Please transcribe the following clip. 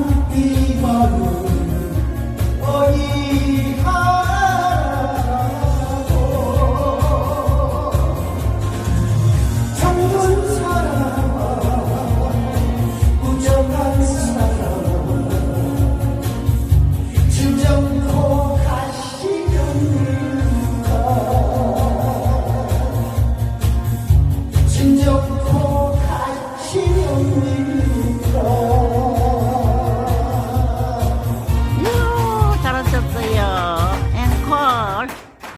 মুক্তি পাবো।